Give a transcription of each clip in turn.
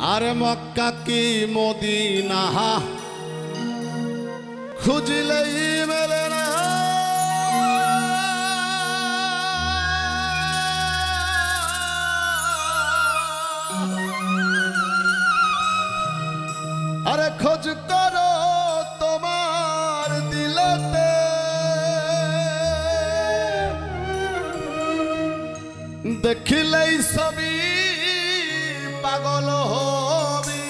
আর মক্কা কি মদিনা? খুঁজলেই মেলে না। আরে খোঁজ করো তোমার দিলতে। দেখিলেই ছবি পাগল হবি।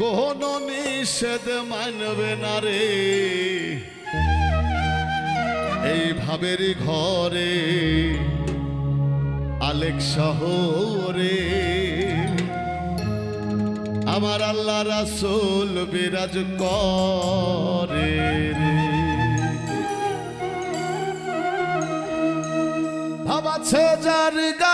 কোন নিষেধ মানবে না রে। এই ভাবের ঘরে আলেক শহরে আমার আল্লাহ রাসূল বিরাজ করে রে। ভাবাছে যার দেখলে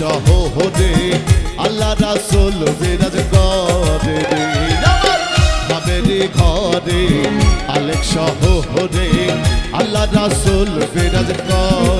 শহরে আল্লাহ রাসুল বিরাজ করে রে ঘরে আলেক শহরে আল্লাহ রাসুল বিরাজ করে